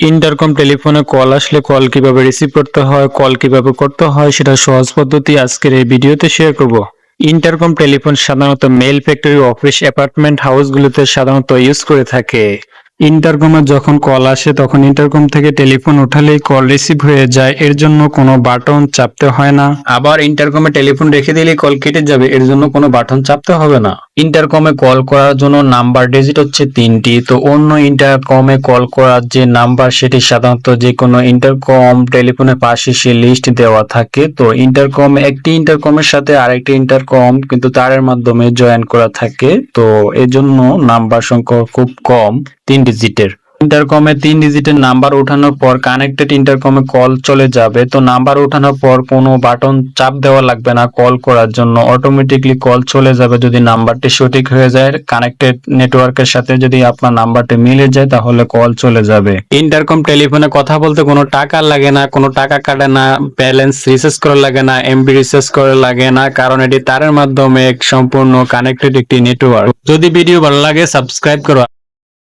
Intercom টেলিফোনে call আসলে call কীভাবে রিসিভ করতে হয়, কল কীভাবে করতে হয়, সেটা সহজ পদ্ধতি আজকের এই ভিডিওতে শেয়ার করব। ইন্টারকম টেলিফোন সাধারণত মেল ফ্যাক্টরি অফিস অ্যাপার্টমেন্ট হাউসগুলোতে সাধারণত ইউজ করে থাকে। ইন্টারকমে যখন কল আসে, তখন ইন্টারকম থেকে টেলিফোন উঠালেই কল রিসিভ হয়ে যায়, এর জন্য কোনো বাটন চাপতে হয় না। আবার ইন্টারকমে টেলিফোন রেখে দিলেই কল কেটে যাবে, এর জন্য কোনো বাটন চাপতে হবে না। ইন্টারকমে কল করার জন্য নাম্বার ডিজিট হচ্ছে তিনটি। তো অন্য ইন্টারকমে কল করার যে নাম্বার সেটি সাধারণত যে কোনো ইন্টারকম টেলিফোনের পাশে সে লিস্ট দেওয়া থাকে। তো ইন্টারকম একটি ইন্টারকমের সাথে আরেকটি ইন্টারকম কিন্তু তারের মাধ্যমে জয়েন করা থাকে। তো এজন্য নাম্বার সংখ্যা খুব কম, তিন ডিজিটের ইন্টারকমে তিন ডিজিটের নাম্বার ওঠানোর পর কানেক্টেড ইন্টারকমে কল চলে যাবে। তো নাম্বার ওঠানোর পর কোনো বাটন চাপ দেওয়া লাগবে না কল করার জন্য। অটোমেটিকলি কল চলে যাবে যদি নাম্বারটি সঠিক হয়ে যায়। কানেক্টেড নেটওয়ার্কের সাথে যদি আপনার নাম্বারটি মিলে যায় তাহলে কল চলে যাবে। ইন্টারকম টেলিফোনে কথা বলতে কোনো টাকা লাগে না, কোনো টাকা কাটে না ব্যালেন্স রিচার্জ করা লাগে না এমবি রিচার্জ করা লাগে না, কারণ এটি তারের মাধ্যমে এক সম্পূর্ণ কানেক্টেড একটি নেটওয়ার্ক যদি ভিডিও ভালো লাগে সাবস্ক্রাইব করো।